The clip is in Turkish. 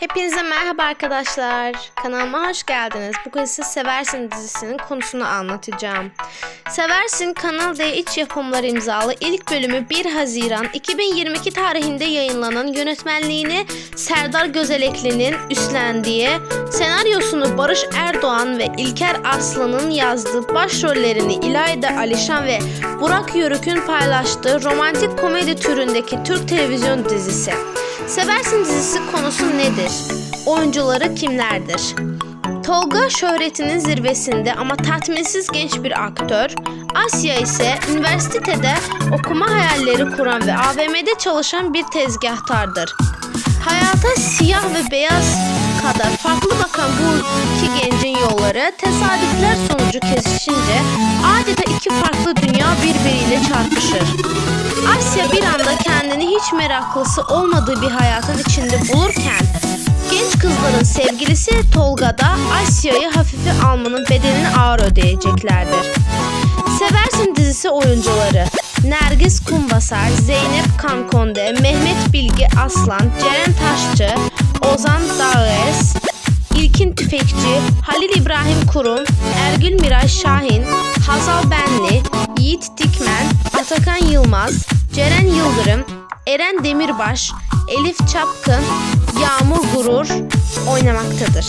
Hepinize merhaba arkadaşlar. Kanalıma hoş geldiniz. Bugün size Seversin dizisinin konusunu anlatacağım. Seversin Kanal D iç yapımları imzalı ilk bölümü 1 Haziran 2022 tarihinde yayınlanan yönetmenliğini Serdar Gözelekli'nin üstlendiği, senaryosunu Barış Erdoğan ve İlker Arslan'ın yazdığı başrollerini İlayda Alişan ve Burak Yörük'ün paylaştığı romantik komedi türündeki Türk televizyon dizisi. Seversin dizisi konusu nedir? Oyuncuları kimlerdir? Tolga şöhretinin zirvesinde ama tatminsiz genç bir aktör. Asya ise üniversitede okuma hayalleri kuran ve AVM'de çalışan bir tezgahtardır. Hayata siyah ve beyaz kadar farklı tesadüfler sonucu kesişince adeta iki farklı dünya birbiriyle çarpışır. Asya bir anda kendini hiç meraklısı olmadığı bir hayatın içinde bulurken genç kızların sevgilisi Tolga da Asya'yı hafife almanın bedelini ağır ödeyeceklerdir. Seversin dizisi oyuncuları Nergis Kumbasar, Zeynep Kankonde, Mehmet Bilge Aslan, Ceren Taşçı, Ozan İlkin Tüfekçi, Halil İbrahim Kurum, Ergül Miray Şahin, Hazal Benli, Yiğit Dikmen, Atakan Yılmaz, Ceren Yıldırım, Eren Demirbaş, Elif Çapkın, Yağmur Gurur oynamaktadır.